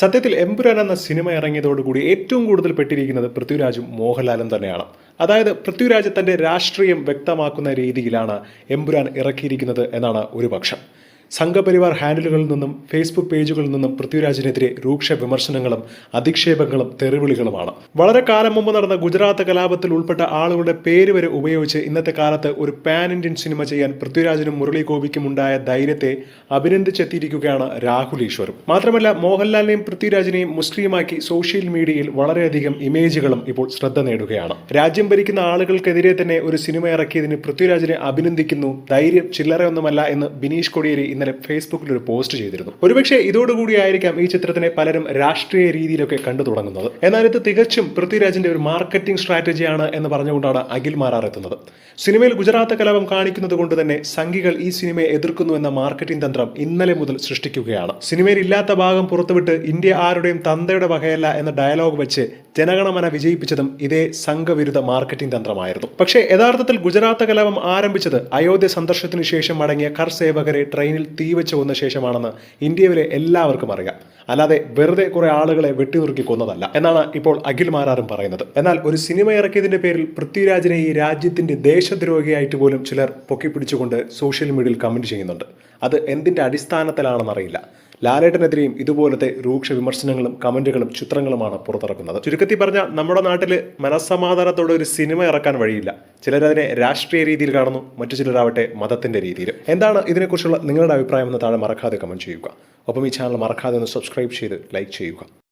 സത്യത്തിൽ എമ്പുരാൻ എന്ന സിനിമ ഇറങ്ങിയതോടുകൂടി ഏറ്റവും കൂടുതൽ പെട്ടിരിക്കുന്നത് പൃഥ്വിരാജും മോഹൻലാലും തന്നെയാണ്. അതായത് പൃഥ്വിരാജ് തന്റെ രാഷ്ട്രീയം വ്യക്തമാക്കുന്ന രീതിയിലാണ് എമ്പുരാൻ ഇറക്കിയിരിക്കുന്നത് എന്നാണ് ഒരു പക്ഷം. സംഘപരിവാർ ഹാൻഡിലുകളിൽ നിന്നും ഫേസ്ബുക്ക് പേജുകളിൽ നിന്നും പൃഥ്വിരാജിനെതിരെ രൂക്ഷ വിമർശനങ്ങളും അധിക്ഷേപങ്ങളും തെറിവിളികളുമാണ്. വളരെ കാലം മുമ്പ് നടന്ന ഗുജറാത്ത് കലാപത്തിൽ ഉൾപ്പെട്ട ആളുകളുടെ പേര് വരെ ഉപയോഗിച്ച് ഇന്നത്തെ കാലത്ത് ഒരു പാൻ ഇന്ത്യൻ സിനിമ ചെയ്യാൻ പൃഥ്വിരാജിനും മുരളി ഗോപിക്കും ഉണ്ടായ ധൈര്യത്തെ അഭിനന്ദിച്ചെത്തിയിരിക്കുകയാണ് രാഹുൽ ഈശ്വറും. മാത്രമല്ല മോഹൻലാലിനെയും പൃഥ്വിരാജിനെയും മുസ്ലിമാക്കി സോഷ്യൽ മീഡിയയിൽ വളരെയധികം ഇമേജുകളും ഇപ്പോൾ ശ്രദ്ധ നേടുകയാണ്. രാജ്യം ഭരിക്കുന്ന ആളുകൾക്കെതിരെ തന്നെ ഒരു സിനിമ ഇറക്കിയതിന് പൃഥ്വിരാജിനെ അഭിനന്ദിക്കുന്നു. ധൈര്യം ചില്ലറയൊന്നുമല്ല എന്ന് ബിനീഷ് കൊടിയേരി ഇന്നലെ ഫേസ്ബുക്കിൽ ഒരു പോസ്റ്റ് ചെയ്തിരുന്നു. ഒരുപക്ഷെ ഇതോടുകൂടി ആയിരിക്കാം ഈ ചിത്രത്തിനെ പലരും രാഷ്ട്രീയ രീതിയിലൊക്കെ കണ്ടു തുടങ്ങുന്നത്. എന്നാൽ ഇത് തികച്ചും പൃഥ്വിരാജിന്റെ ഒരു മാർക്കറ്റിംഗ് സ്ട്രാറ്റജിയാണ് എന്ന് പറഞ്ഞുകൊണ്ടാണ് അഖിൽ മാരാർ എത്തുന്നത്. സിനിമയിൽ ഗുജറാത്ത് കലാപം കാണിക്കുന്നത് കൊണ്ട് തന്നെ സംഘികൾ ഈ സിനിമയെ എതിർക്കുന്നു എന്ന മാർക്കറ്റിംഗ് തന്ത്രം ഇന്നലെ മുതൽ സൃഷ്ടിക്കുകയാണ്. സിനിമയിൽ ഇല്ലാത്ത ഭാഗം പുറത്തുവിട്ട് ഇന്ത്യ ആരുടെയും തന്തയുടെ വകയല്ല എന്ന ഡയലോഗ് വെച്ച് ജനഗണമന വിജയിപ്പിച്ചതും ഇതേ സംഘവിരുദ്ധ മാർക്കറ്റിംഗ് തന്ത്രമായിരുന്നു. പക്ഷേ യഥാർത്ഥത്തിൽ ഗുജറാത്ത് കലാപം ആരംഭിച്ചത് അയോധ്യ സന്ദർശനത്തിന് ശേഷം മടങ്ങിയ കർ സേവകരെ ട്രെയിനിൽ തീവച്ച് കൊന്ന ശേഷമാണെന്ന് ഇന്ത്യയിലെ എല്ലാവർക്കും അറിയാം. അല്ലാതെ വെറുതെ കുറെ ആളുകളെ വെട്ടിനുറുക്കി കൊന്നതല്ല എന്നാണ് ഇപ്പോൾ അഖിൽ മാരാറും പറയുന്നത്. എന്നാൽ ഒരു സിനിമ ഇറക്കിയതിന്റെ പേരിൽ പൃഥ്വിരാജിനെ ഈ രാജ്യത്തിന്റെ ദേശദ്രോഹിയായിട്ട് പോലും ചിലർ പൊക്കിപ്പിടിച്ചുകൊണ്ട് സോഷ്യൽ മീഡിയയിൽ കമന്റ് ചെയ്യുന്നുണ്ട്. അത് എന്തിന്റെ അടിസ്ഥാനത്തിലാണെന്നറിയില്ല. ലാലേട്ടനെതിരെയും ഇതുപോലത്തെ രൂക്ഷ വിമർശനങ്ങളും കമന്റുകളും ചിത്രങ്ങളുമാണ് പുറത്തിറക്കുന്നത്. ചുരുക്കത്തിൽ പറഞ്ഞാൽ നമ്മുടെ നാട്ടിൽ മനസ്സമാധാനത്തോടെ ഒരു സിനിമ ഇറക്കാൻ വഴിയില്ല. ചിലരതിനെ രാഷ്ട്രീയ രീതിയിൽ കാണുന്നു മറ്റു ചിലരാവട്ടെ മതത്തിന്റെ രീതിയിൽ എന്താണ് ഇതിനെക്കുറിച്ചുള്ള നിങ്ങളുടെ അഭിപ്രായം എന്ന് താഴെ മറക്കാതെ കമന്റ് ചെയ്യുക. ഒപ്പം ഈ ചാനൽ മറക്കാതെ ഒന്ന് സബ്സ്ക്രൈബ് ചെയ്ത് ലൈക്ക് ചെയ്യുക.